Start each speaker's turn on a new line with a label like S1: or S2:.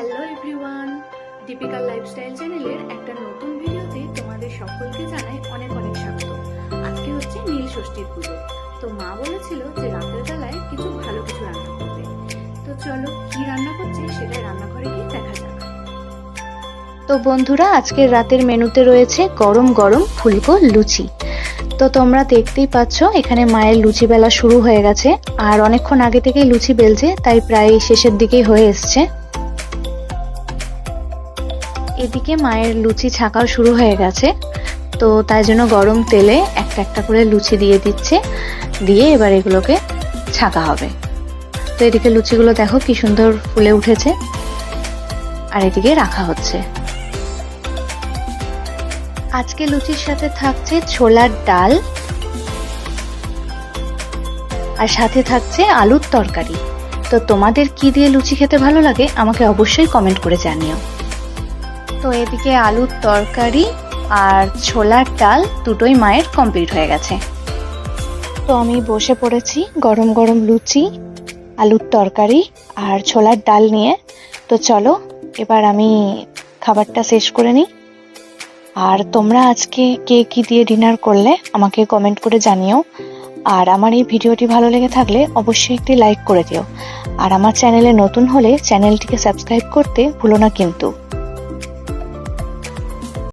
S1: Hello everyone, দীপিকার lifestyle চ্যানেলের একটা নতুন ভিডিওতে তোমাদের সকলকে জানাই অনেক অনেক স্বাগত। আজকে হচ্ছে নীল ষষ্ঠীর পুজো। তো মা বলেছিল যে রাতের বেলায় কিছু ভালো কিছু রান্না করবে। তো চলো কি রান্না করছে সেটা রান্নাঘরে গিয়ে দেখা যাক।
S2: তো বন্ধুরা, আজকের রাতের মেনুতে রয়েছে গরম গরম ফুলকো লুচি। তো তোমরা দেখতেই পাচ্ছ, এখানে মায়ের লুচি বেলা শুরু হয়ে গেছে। আর অনেকক্ষণ আগে থেকেই লুচি বেলছে, তাই প্রায় শেষের দিকেই হয়ে এসছে। এদিকে মায়ের লুচি ছাকাও শুরু হয়ে গেছে। তো তাই জন্য গরম তেলে একটা একটা করে লুচি দিয়ে দিচ্ছে। দিয়ে এবার এগুলোকে ছাকা হবে। তো এদিকে লুচিগুলো দেখো কি সুন্দর ফুলে উঠেছে। আর এদিকে রাখা হচ্ছে। আজকে লুচির সাথে থাকছে ছোলার ডাল। আর সাথে থাকছে আলুর তরকারি। তো তোমাদের কি দিয়ে লুচি খেতে ভালো লাগে আমাকে অবশ্যই কমেন্ট করে জানিও। তো এদিকে আলুর তরকারি আর ছোলার ডাল দুটোই মায়ের কমপ্লিট হয়ে গেছে। তো আমি বসে পড়েছি গরম গরম লুচি, আলুর তরকারি আর ছোলার ডাল নিয়ে। তো চলো, এবার আমি খাবারটা শেষ করে নিই। আর তোমরা আজকে কে কি দিয়ে ডিনার করলে আমাকে কমেন্ট করে জানিও। আর আমার এই ভিডিওটি ভালো লেগে থাকলে অবশ্যই একটি লাইক করে দিও। আর আমার চ্যানেলে নতুন হলে চ্যানেলটিকে সাবস্ক্রাইব করতে ভুলো না কিন্তু।